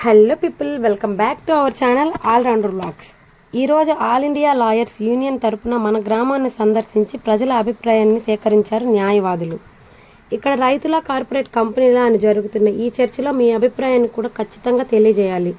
Hello people welcome back to our channel all rounder blogs ఈరోజు all India lawyers union తరపున మన గ్రామాన్ని సందర్శించి ప్రజల అభిప్రాయాన్ని సేకరించారు న్యాయవాదులు. ఇక్కడ రైతుల కార్పొరేట్ కంపెనీల అని జరుగుతున్న ఈ చర్చలో మీ అభిప్రాయాన్ని కూడా ఖచ్చితంగా తెలియజేయాలి.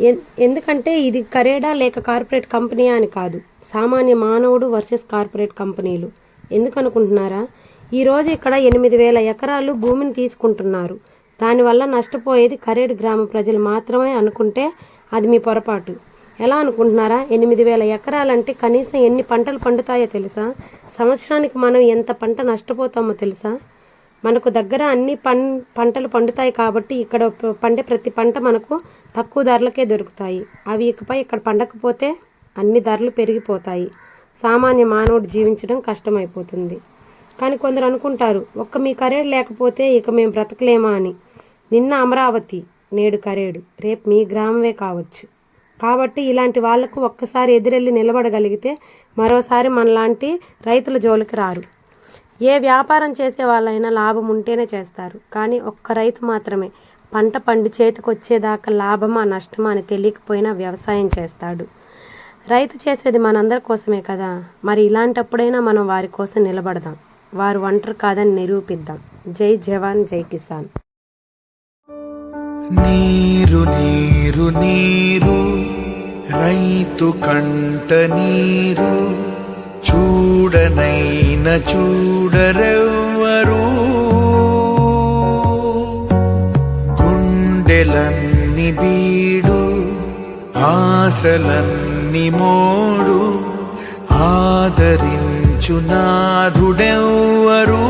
ఎన్- ఎందుకంటే ఇది కరేడా లేక కార్పొరేట్ కంపెనీ అని కాదు. సామాన్య మానవుడు వర్సెస్ కార్పొరేట్ కంపెనీలు. ఎందుకనుకుంటున్నారా? ఈరోజు ఇక్కడ ఎనిమిది వేల ఎకరాలు భూమిని తీసుకుంటున్నారు. దానివల్ల నష్టపోయేది కరేడు గ్రామ ప్రజలు మాత్రమే అనుకుంటే అది మీ పొరపాటు. ఎలా అనుకుంటున్నారా? ఎనిమిది వేల ఎకరాలంటే కనీసం ఎన్ని పంటలు పండుతాయో తెలుసా? సంవత్సరానికి మనం ఎంత పంట నష్టపోతామో తెలుసా? మనకు దగ్గర అన్ని పం పంటలు పండుతాయి కాబట్టి ఇక్కడ పండే ప్రతి పంట మనకు తక్కువ ధరలకే దొరుకుతాయి. అవి ఇకపై ఇక్కడ పండకపోతే అన్ని ధరలు పెరిగిపోతాయి. సామాన్య మానవుడు జీవించడం కష్టమైపోతుంది. కానీ కొందరు అనుకుంటారు. ఒక్క మీ కరేడు లేకపోతే ఇక మేము బ్రతకలేమా అని. నిన్న అమరావతి నేడు కరేడు. రేపు మీ గ్రామమే కావచ్చు. కాబట్టి ఇలాంటి వాళ్ళకు ఒక్కసారి ఎదురెళ్ళి నిలబడగలిగితే మరోసారి మనలాంటి రైతుల జోలికి రారు. ఏ వ్యాపారం చేసే వాళ్ళైనా లాభం ఉంటేనే చేస్తారు. కానీ ఒక్క రైతు మాత్రమే. పంట పండి చేతికొచ్చేదాకా లాభమా నష్టమా అని తెలియకపోయినా వ్యవసాయం చేస్తాడు. రైతు చేసేది మనందరి కోసమే కదా. మరి ఇలాంటప్పుడైనా మనం వారి కోసం నిలబడదాం. వారు ఒంటరి కాదని నిరూపిద్దాం. జై జవాన్ జై కిసాన్. నీరు నీరు నీరు రైతు కంట నీరు చూడనైన చూడరెవ్వరు. గుండెలన్ని బీడు ఆశలన్ని మోడు ఆదరి నాథుడెవ్వరు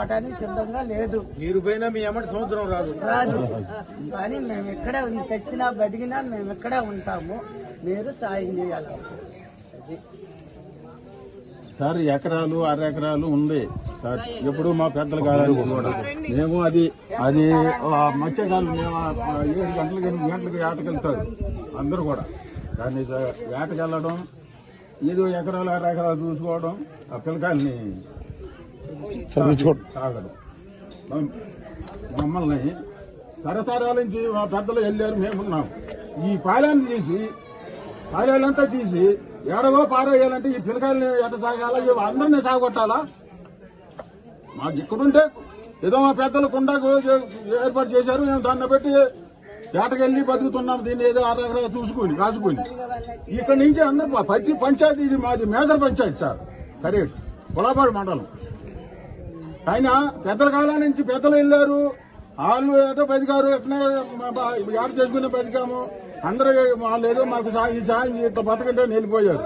మేము పోవటానికి సిద్ధంగా లేదు. మీరు పోయినా మీ ఎమ్మటి సముద్రం రాదు. రాదు. కానీ మేము ఇక్కడే ఉం- తెచ్చినా బతికినా మేము ఇక్కడే ఉంటాము మీరు సాయం చేయాలి. సార్ ఎకరాలు అర ఎకరాలు ఉంది. సార్ ఎప్పుడు మా పెద్దల కూడా మేము అది అది ఆ మత్స్యకాలం మేము ఏడు గంటలకి ఎనిమిది గంటలకి వేటకెళ్తారు అందరూ కూడా. దాన్ని వేటకెళ్ళడం ఏదో ఎకరాలు అర ఎకరాలు చూసుకోవడం ఆ పిల్లకాయల్ని మమ్మల్ని తరతరాల నుంచి మా పెద్దలు వెళ్ళారు మేమున్నాం ఈ పాలెం తీసి పాలేలంతా తీసి ఏడవో పారేయాలంటే ఈ పిల్లకాయలు ఎంత సాగాల? అందరినీ సాగొట్టాలా? మాకు ఇక్కడుంటే ఏదో మా పెద్దలు కుండకు ఏర్పాటు చేశారు మేము దాన్ని బట్టి వేటకెళ్ళి బతుకుతున్నాం దీన్ని ఏదో అరగర చూసుకుని కాసుకుని ఇక్కడ నుంచి అందరు ప్రతి పంచాయతీ ఇది మాది మేదర్ పంచాయతీ సార్. సరే పొలాపాడు మండలం. అయినా పెద్దల కాలం నుంచి పెద్దలు వెళ్ళారు. వాళ్ళు ఏటో బతికారు ఎట్లా ఏట చేసుకునే బతికాము. అందరూ వాళ్ళు ఏదో మాకు ఈ సాయం ఇట్లా బతకంటే వెళ్ళిపోయారు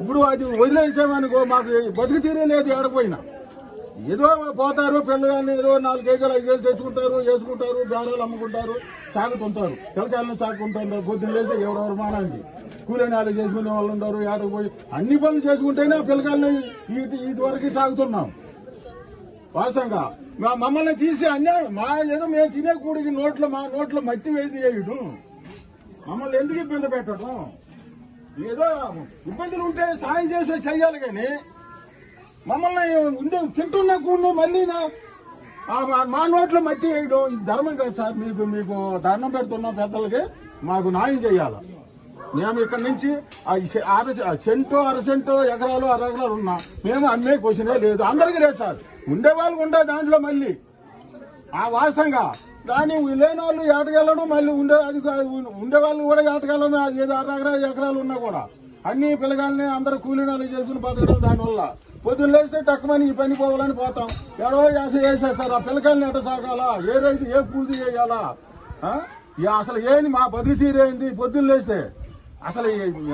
ఇప్పుడు అది వదిలేసామనుకో మాకు బతుకు తీరే లేదు ఏడపోయినా ఏదో పోతారు పిల్లగాన్ని ఏదో నాలుగు కేజీలు ఐదు కేజీలు తెచ్చుకుంటారు వేసుకుంటారు బేరాలు అమ్ముకుంటారు సాగుతుంటారు పిల్లకాయలను సాగుకుంటారు పొద్దున్న లేచి ఎవరెవరు మానానికి కూలీ నాలుగు చేసుకునే వాళ్ళు ఉంటారు ఏడకు పోయి అన్ని పనులు చేసుకుంటేనే పిల్లకాయలు పిల్లకాయలని ఇటు ఇటు వరకు సాగుతున్నాం. వాసంగా మా మమ్మల్ని తీసి అన్యాయం మా ఏదో మేము తినే కూడికి నోట్లో మా నోట్లో మట్టి వేసి చేయడం మమ్మల్ని ఎందుకు ఇబ్బంది పెట్టడం ఏదో ఇబ్బందులు ఉంటే సాయం చేసి చెయ్యాలి కానీ మమ్మల్ని ఉండే తింటున్న కూడిని మళ్ళీ నా- మా- మా నోట్లో మట్టి వేయడం ధర్మం కాదు సార్. మీకు మీకు దండం పెడుతున్న పెద్దలకి మాకు న్యాయం చేయాలి. మేము ఇక్కడ నుంచి ఆ చె- అర సెంటో అర సెంటో ఎకరాలు అర ఎకరాలు ఉన్నా మేము అమ్మే క్వశ్చనే లేదు. అందరికీ లేదు సార్. ఉండే వాళ్ళు ఉండే దాంట్లో మళ్ళీ. ఆ వాసంగా దాన్ని లేని వాళ్ళు ఏటకెళ్ళడం మళ్ళీ ఉండే అది ఉండేవాళ్ళు కూడా ఏటకెళ్ళడం అది ఏదో అర ఎకరాలు ఉన్నా కూడా. అన్ని పిల్లగాల్ని అందరూ కూలీనాలు చేసుకుని బతకడం దానివల్ల. పొద్దున్న లేస్తే టక్కుమని ఈ పని పోవాలని పోతాం. ఎడవ యాస వేసేస్తారు. ఆ పిల్లకాయలని ఎట సాగాలా ఏ రైతు ఏ పూజ చేయాలా? ఈ అసలు ఏంది మా బతుకు తీరేంది పొద్దున్న లేస్తే అసలు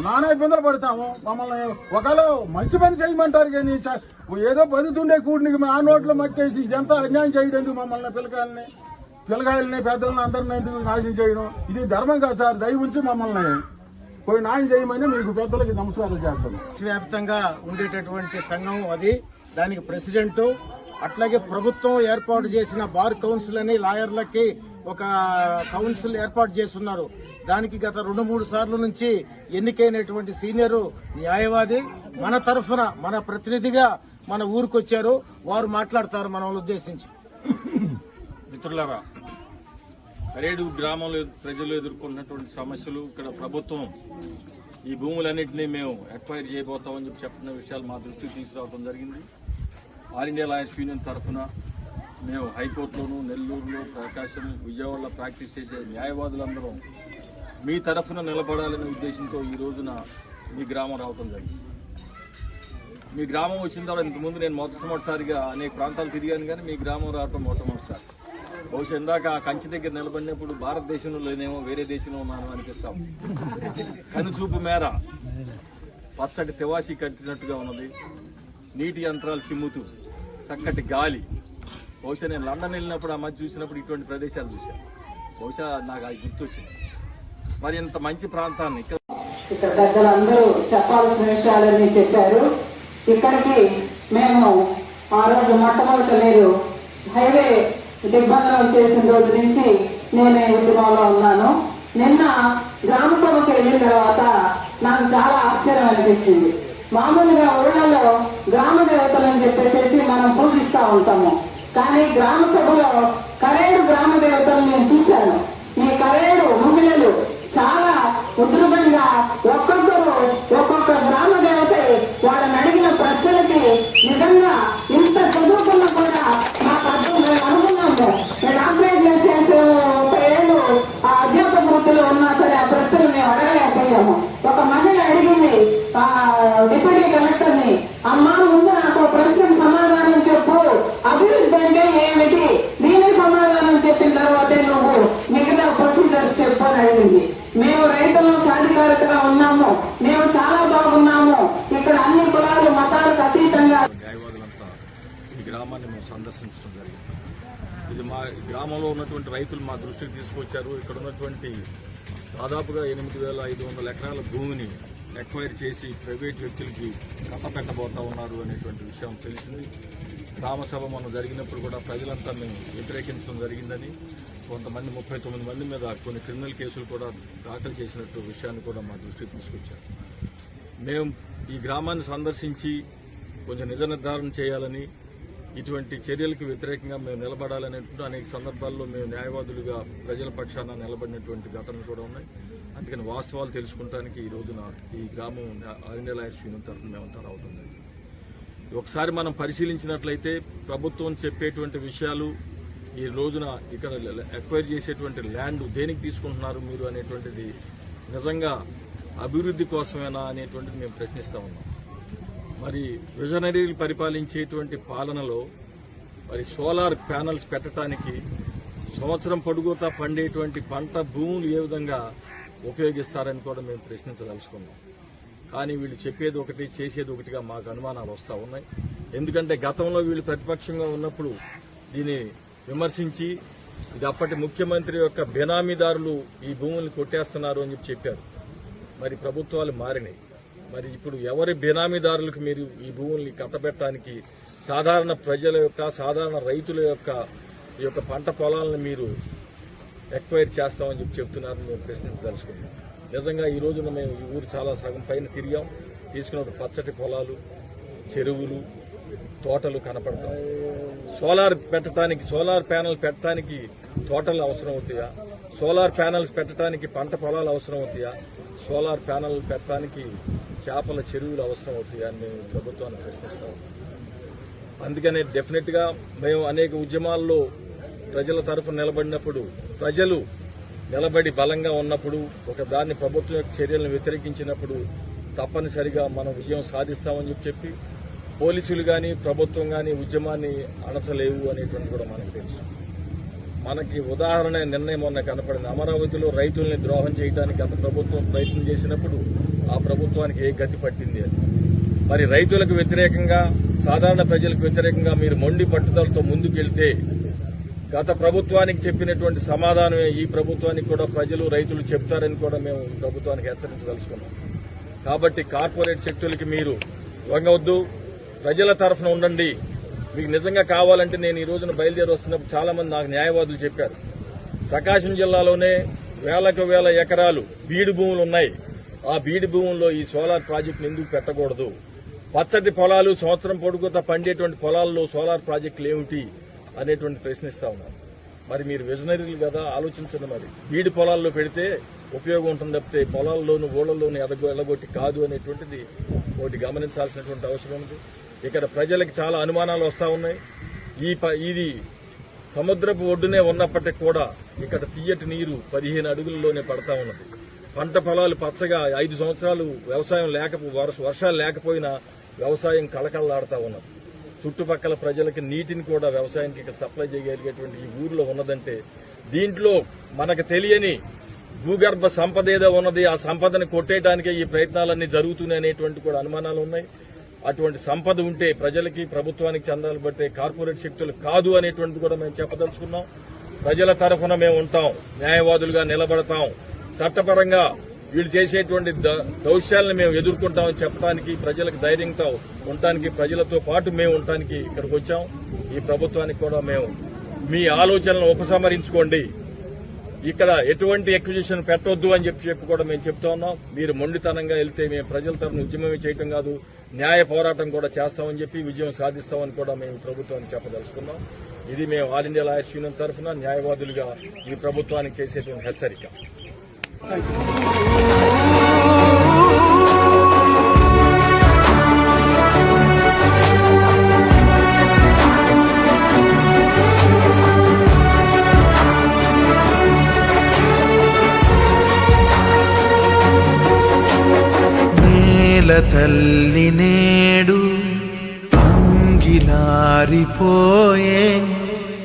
నానా ఇబ్బందులు పడతాము. మమ్మల్ని ఒకవేళ మంచి పని చేయమంటారు కానీ ఏదో బతుకుతుండే కూడికి మా నోట్లో మట్టేసి ఇదంతా అన్యాయం చేయడం మమ్మల్ని పిల్లకాయల్ని పిల్లకాయల్ని పెద్దల్ని అందరిని ఎందుకు నాశనం చేయడం? ఇది ధర్మం కాదు సార్ దయ ఉంచి మమ్మల్ని పోయి నాయం చేయమని మీకు పెద్దలకి నమస్కారం చేస్తాను వ్యాప్తంగా ఉండేటటువంటి సంఘం అది. దానికి ప్రెసిడెంట్ అట్లాగే ప్రభుత్వం ఏర్పాటు చేసిన బార్ కౌన్సిల్ అని లాయర్లకి ఒక కౌన్సిల్ ఏర్పాటు చేస్తున్నారు. దానికి గత రెండు మూడు సార్లు నుంచి ఎన్నికైనటువంటి సీనియర్ న్యాయవాది మన తరఫున మన ప్రతినిధిగా మన ఊరికి వచ్చారు వారు మాట్లాడతారు మనల్ని ఉద్దేశించి. మిత్రులారా కరేడు గ్రామంలో ప్రజలు ఎదుర్కొన్నటువంటి సమస్యలు ఇక్కడ ప్రభుత్వం ఈ భూములన్నింటినీ మేము ఎక్వైర్ చేయబోతామని చెప్పి చెప్పిన విషయాలు మా దృష్టికి తీసుకురావడం జరిగింది. ఆల్ ఇండియా లాయర్స్ యూనియన్ తరఫున మేము హైకోర్టులోను నెల్లూరులో ప్రకాశం విజయవాడలో ప్రాక్టీస్ చేసే న్యాయవాదులందరూ మీ తరఫున నిలబడాలనే ఉద్దేశంతో ఈ రోజున మీ గ్రామం రావటం జరిగింది. మీ గ్రామం వచ్చిన తర్వాత ఇంతకుముందు నేను మొట్టమొదటిసారిగా అనేక ప్రాంతాలు తిరిగాను కానీ మీ గ్రామం రావటం మొట్టమొదటిసారి. బహుశా ఇందాక కంచి దగ్గర నిలబడినప్పుడు భారతదేశంలో లేనేమో వేరే దేశంలో ఉన్నాను అనిపిస్తాం. కనుచూపు మేర పచ్చటి తివాసి కట్టినట్టుగా ఉన్నది. నీటి యంత్రాలు చిమ్ముతూ చక్కటి గాలి బహుశా నేను లండన్ వెళ్ళినప్పుడు ఆ మధ్య చూసినప్పుడు ఇటువంటి ప్రదేశాలు చూశాను. బహుశా నాకు అది గుర్తొచ్చింది. మరి ఇంత మంచి ప్రాంతాన్ని ఇక్కడ ఇక్కడ పెద్దలందరూ చెప్పాల్సిన విషయాలన్నీ చెప్పారు. ఇక్కడికి మేము ఆ రోజు మొట్టమొదట మీరు హైవే దిగ్బంధనం చేసిన రోజు నుంచి నేను ఉద్యమంలో ఉన్నాను. నిన్న గ్రామ సభకి వెళ్ళిన తర్వాత నాకు చాలా ఆశ్చర్యం అనిపించింది. మామూలుగా ఊళ్ళలో గ్రామ దేవతలను చెప్పేసి మనం పూజిస్తూ ఉంటాము. కానీ గ్రామ సభలో కరేడు గ్రామ దేవతలు నేను చూశాను. మీ కరేడు మహిళలు చాలా ఉధృతంగా ఒక్క ఒక్కొక్క గ్రామ దేవత వాళ్ళని అడిగిన ప్రశ్నలకి నిజంగా ఇంత చదువుకున్నా కూడా మాకు అర్థం మేము అనుకున్నాము నేను డాక్టరేట్ చేసే ఒక ఏళ్ళు ఆ అధ్యాపక వృత్తిలో ఉన్నా సరే ఆ ప్రశ్నలు మేము అడగలేకపోయాము ఒక మహిళ అడిగింది ఆ డిప్యూటీ కలెక్టర్ని అమ్మా ముందు నాకు ఒక ప్రశ్నకు సమాధానం చెప్పు అభివృద్ధి అంటే ఏమిటి దీనికి సమాధానం చెప్పిన తర్వాతే నువ్వు మిగతా ప్రొసీజర్స్ చెప్పు అని అడిగింది మేము రైతులను సాధికారతగా ఉన్నాము మేము చాలా బాగున్నాము ఇక్కడ అన్ని కులాలు మతాలకు అతీతంగా న్యాయవాదులంతా ఈ గ్రామాన్ని మేము సందర్శించడం జరిగింది ఇది మా గ్రామంలో ఉన్నటువంటి రైతులు మా దృష్టికి తీసుకొచ్చారు ఇక్కడ దాదాపుగా ఎనిమిది వేల ఐదు వందల ఎకరాల భూమిని ఎక్వైర్ చేసి ప్రైవేట్ వ్యక్తులకి కట్టపెట్టబోతా ఉన్నారు అనేటువంటి విషయం తెలిసింది. గ్రామసభ మనం జరిగినప్పుడు కూడా ప్రజలంతా మేము వ్యతిరేకించడం జరిగిందని కొంతమంది ముప్పై తొమ్మిది మంది మీద కొన్ని క్రిమినల్ కేసులు కూడా దాఖలు చేసినట్టు విషయాన్ని కూడా మా దృష్టికి తీసుకొచ్చారు. మేము ఈ గ్రామాన్ని సందర్శించి కొంచెం నిజ నిర్ధారణ చేయాలని ఇటువంటి చర్యలకు వ్యతిరేకంగా మేము నిలబడాలనేటువంటి అనేక సందర్భాల్లో మేము న్యాయవాదులుగా ప్రజల పక్షాన నిలబడినటువంటి ఘటనలు కూడా ఉన్నాయి. అందుకని వాస్తవాలు తెలుసుకుంటానికి ఈ రోజున ఈ గ్రామం ఆల్ ఇండియా యూనియన్ తరఫున మేము తరవుతుంది ఒకసారి మనం పరిశీలించినట్లయితే ప్రభుత్వం చెప్పేటువంటి విషయాలు ఈ రోజున ఇక్కడ ఎక్వైర్ చేసేటువంటి ల్యాండ్ దేనికి తీసుకుంటున్నారు మీరు అనేటువంటిది నిజంగా అభివృద్ధి కోసమేనా అనేటువంటిది మేము ప్రశ్నిస్తా ఉన్నాం. మరి విజనరీలు పరిపాలించేటువంటి పాలనలో మరి సోలార్ ప్యానల్స్ పెట్టడానికి సంవత్సరం పొడుగుతా పండేటువంటి పంట భూములు ఏ విధంగా ఉపయోగిస్తారని కూడా మేము ప్రశ్నించదలుచుకున్నాం. కానీ వీళ్ళు చెప్పేది ఒకటి చేసేది ఒకటిగా మాకు అనుమానాలు వస్తూ ఉన్నాయి. ఎందుకంటే గతంలో వీళ్ళు ప్రతిపక్షంగా ఉన్నప్పుడు దీన్ని విమర్శించి ఇది అప్పటి ముఖ్యమంత్రి యొక్క బెనామీదారులు ఈ భూముల్ని కొట్టేస్తున్నారు అని చెప్పి చెప్పారు. మరి ప్రభుత్వాలు మారినాయి. మరి ఇప్పుడు ఎవరి బినామీదారులకు మీరు ఈ భూముల్ని కట్టబెట్టడానికి సాధారణ ప్రజల యొక్క సాధారణ రైతుల యొక్క ఈ యొక్క పంట పొలాలను మీరు ఎక్వైర్ చేస్తామని చెప్పి చెప్తున్నారని మేము ప్రశ్నించదలుచుకున్నాం నిజంగా ఈ రోజున మేము ఈ ఊరు చాలా సగం పైన తిరిగాం. తీసుకున్న పచ్చటి పొలాలు చెరువులు తోటలు కనపడతాయి. సోలార్ పెట్టడానికి సోలార్ ప్యానెల్ పెట్టడానికి తోటలు అవసరం అవుతాయా? సోలార్ ప్యానల్స్ పెట్టడానికి పంట పొలాలు అవసరం అవుతాయా? సోలార్ ప్యానల్ పెట్టడానికి చేపల చెరువులు అవసరం అవుతాయని మేము ప్రభుత్వాన్ని ప్రశ్నిస్తాం. అందుకనే డెఫినెట్గా మేము అనేక ఉద్యమాల్లో ప్రజల తరఫున నిలబడినప్పుడు ప్రజలు నిలబడి బలంగా ఉన్నప్పుడు ఒక దాన్ని ప్రభుత్వం యొక్క చర్యలను వ్యతిరేకించినప్పుడు తప్పనిసరిగా మనం విజయం సాధిస్తామని చెప్పి చెప్పి పోలీసులు కానీ ప్రభుత్వం కానీ ఉద్యమాన్ని అణచలేవు అనేటువంటి కూడా మనకు తెలుసు. మనకి ఉదాహరణ నిర్ణయం మొన్న కనపడింది. అమరావతిలో రైతుల్ని ద్రోహం చేయడానికి గత ప్రభుత్వం ప్రయత్నం చేసినప్పుడు ఆ ప్రభుత్వానికి ఏ గతి పట్టింది? అని మరి రైతులకు వ్యతిరేకంగా సాధారణ ప్రజలకు వ్యతిరేకంగా మీరు మొండి పట్టుదలతో ముందుకెళ్తే గత ప్రభుత్వానికి చెప్పినటువంటి సమాధానమే ఈ ప్రభుత్వానికి కూడా ప్రజలు రైతులు చెప్తారని కూడా మేము ప్రభుత్వానికి హెచ్చరించదలుచుకున్నాం. కాబట్టి కార్పొరేట్ శక్తులకి మీరు వంగవద్దు. ప్రజల తరఫున ఉండండి. మీకు నిజంగా కావాలంటే నేను ఈ రోజున బయలుదేరి వస్తున్నప్పుడు చాలా మంది నాకు న్యాయవాదులు చెప్పారు. ప్రకాశం జిల్లాలోనే వేలకు వేల ఎకరాలు బీడు భూములు ఉన్నాయి. ఆ బీడి భూముల్లో ఈ సోలార్ ప్రాజెక్టులు ఎందుకు పెట్టకూడదు? పచ్చటి పొలాలు సంవత్సరం పొడుగుత పండేటువంటి పొలాల్లో సోలార్ ప్రాజెక్టులు ఏమిటి అనేటువంటి ప్రశ్నిస్తా ఉన్నారు మరి మీరు విజనరీలు కదా ఆలోచించండి మరి. బీడి పొలాల్లో పెడితే ఉపయోగం ఉంటుంది తప్పితే పొలాల్లోనూ ఊళ్ళల్లోనూ ఎదగో ఎలగొట్టి కాదు అనేటువంటిది ఒకటి గమనించాల్సినటువంటి అవసరం ఉంది. ఇక్కడ ప్రజలకు చాలా అనుమానాలు వస్తా ఉన్నాయి. ఈ ప- ఇది సముద్రపు ఒడ్డునే ఉన్నప్పటికీ కూడా ఇక్కడ తీయటి నీరు పదిహేను అడుగుల్లోనే పడతా ఉన్నది. పంట పొలాలు పచ్చగా ఐదు సంవత్సరాలు వ్యవసాయం లేక వర్షాలు లేకపోయినా వ్యవసాయం కళకళలాడుతూ ఉన్నది. చుట్టుపక్కల ప్రజలకి నీటిని కూడా వ్యవసాయానికి ఇక్కడ సప్లై చేయగలిగేటువంటి ఈ ఊర్లో ఉన్నదంటే దీంట్లో మనకు తెలియని భూగర్భ సంపద ఏదో ఉన్నది ఆ సంపదను కొట్టేయడానికే ఈ ప్రయత్నాలన్నీ జరుగుతున్నాయి అనేటువంటి కూడా అనుమానాలు ఉన్నాయి. అటువంటి సంపద ఉంటే ప్రజలకి ప్రభుత్వానికి చందాలు పడితే కార్పొరేట్ శక్తులు కాదు అనేటువంటిది కూడా మేము చెప్పదలుచుకున్నాం. ప్రజల తరఫున మేము ఉంటాం న్యాయవాదులుగా నిలబడతాం. చట్టపరంగా వీళ్ళు చేసేటువంటి దౌశ్యాలను మేము ఎదుర్కొంటామని చెప్పడానికి ప్రజలకు ధైర్యంతో ఉండటానికి ప్రజలతో పాటు మేము ఉండటానికి ఇక్కడికి వచ్చాం. ఈ ప్రభుత్వానికి కూడా మేము మీ ఆలోచనలను ఉపసంహరించుకోండి. ఇక్కడ ఎటువంటి ఎక్విజిషన్ పెట్టొద్దు అని చెప్పి చెప్పి కూడా మేము చెప్తా ఉన్నాం. మీరు మొండితనంగా వెళ్తే మేము ప్రజల తరఫున ఉద్యమమే చేయటం కాదు న్యాయ పోరాటం కూడా చేస్తామని చెప్పి విజయం సాధిస్తామని కూడా మేము ప్రభుత్వానికి చెప్పదలుచుకున్నాం. ఇది మేము ఆల్ ఇండియా లాయర్స్ యూనియన్ తరఫున న్యాయవాదులుగా ఈ ప్రభుత్వానికి చేసేటువంటి హెచ్చరిక. తల్లి నేడు అంగిలారిపోయే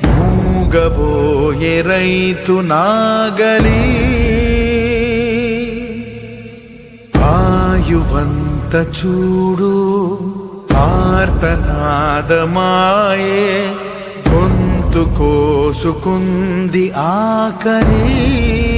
మూగబోయే రైతు నాగలీ. ఆయువంత చూడు ఆర్తనాదమాయే గొంతు కోసుకుంది ఆకరీ.